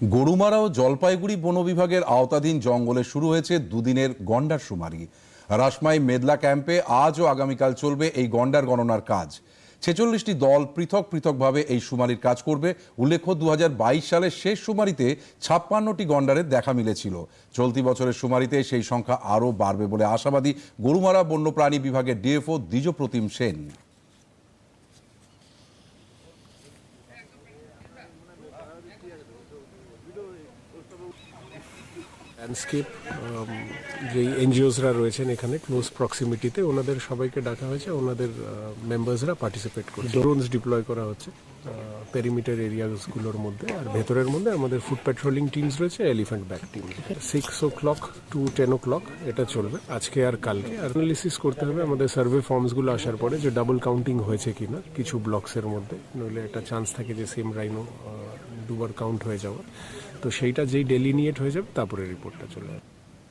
গরুমারা ও জলপাইগুড়ি বন বিভাগের আওতাধীন জঙ্গলে শুরু হয়েছে দুদিনের গন্ডার শুমারি। রাসমাই মেদলা ক্যাম্পে আজ ও আগামীকাল চলবে এই গন্ডার গণনার কাজ। ছেচল্লিশটি দল পৃথক পৃথকভাবে এই শুমারির কাজ করবে। উল্লেখ্য দু হাজার বাইশ সালের শেষ শুমারিতে ছাপ্পান্নটি গন্ডারের দেখা মিলেছিল। চলতি বছরের শুমারিতে সেই সংখ্যা আরও বাড়বে বলে আশাবাদী গরুমারা বন্যপ্রাণী বিভাগের ডিএফও দ্বিজপ্রতিম সেন। ল্যান্ডস্কেপ যেই এনজিওসরা রয়েছেন এখানে ক্লোজ প্রক্সিমিটিতে ওনাদের সবাইকে ডাকা হয়েছে, ওনাদের মেম্বার্সরা পার্টিসিপেট করছে। ড্রোনস ডিপ্লয় করা হচ্ছে পেরিমিটার এরিয়াগুলোর মধ্যে, আর ভেতরের মধ্যে আমাদের ফুড পেট্রোলিং টিমস রয়েছে elephant back team six o'clock to ten o'clock এটা চলবে, আজকে আর কালকে। অ্যানালিসিস করতে হবে আমাদের সার্ভে ফর্মসগুলো আসার পরে যে ডাবল কাউন্টিং হয়েছে কিনা, কিছু ব্লকসের মধ্যে, নইলে একটা চান্স থাকে যে সেম রাইনো দুবার কাউন্ট হয়ে যাওয়া তো সেইটা যেই ডেলিনিয়েট হয়ে যাবে তারপরে রিপোর্টটা চলে যাবে